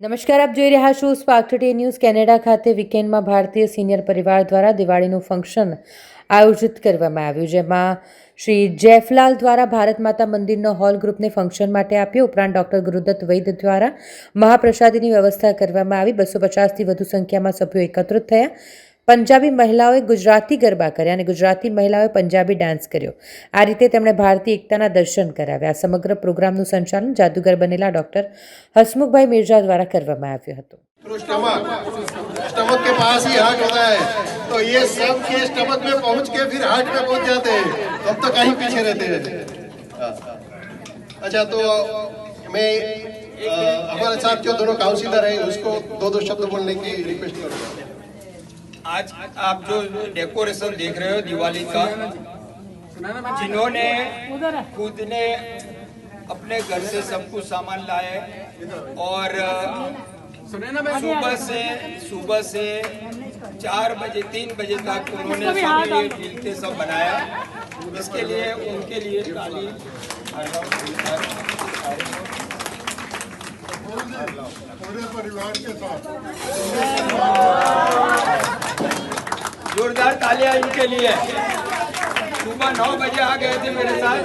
નમસ્કાર, આપ જોઈ રહ્યા છો સ્પાર્ક ટુડે ન્યૂઝ કેનેડા ખાતે વીકેન્ડમાં ભારતીય સિનિયર પરિવાર દ્વારા દિવાળીનું ફંક્શન આયોજિત કરવામાં આવ્યું, જેમાં શ્રી જેફલાલ દ્વારા ભારત માતા મંદિરનો હોલ ગ્રુપને ફંક્શન માટે આપ્યો. ઉપરાંત ડોક્ટર ગુરુદત્ત વૈદ દ્વારા મહાપ્રસાદીની વ્યવસ્થા કરવામાં આવી. બસો પચાસથી વધુ સંખ્યામાં સભ્યો એકત્રિત થયા. પંજાબી મહિલાઓએ ગુજરાતી ગરબા કર્યા અને ગુજરાતી મહિલાઓએ પંજાબી ડાન્સ કર્યો આ રીતે તેમણે ભારતીય એકતાના દર્શન કરાવ્યા આ સમગ્ર પ્રોગ્રામનું સંચાલન જાદુગર બનેલા ડોક્ટર હસમુખભાઈ મિર્ઝા દ્વારા કરવામાં આવ્યું હતું थ्रू स्टमक स्टमक के पास ही हार्ट होता है तो ये सब के स्टमक में पहुंच के फिर हार्ट में पहुंच जाते हैं हम तो कहीं पीछे रहते हैं हाँ। अच्छा तो मैं अ, हमारे साथ जो दोनों काउंसिलर हैं उसको दो दो शब्द बोलने की रिक्वेस्ट करूंगा आज आप जो डेकोरेशन देख रहे हो दिवाली का जिन्होंने खुद ने अपने घर से सब कुछ सामान लाए और सुबह से सुबह से चार बजे तीन बजे तक उन्होंने सब ये मिलके सब बनाया। इसके लिए उनके लिए ताली जोरदार तालियाँ इनके लिए। सुबह नौ बजे आ गए थे मेरे साथ।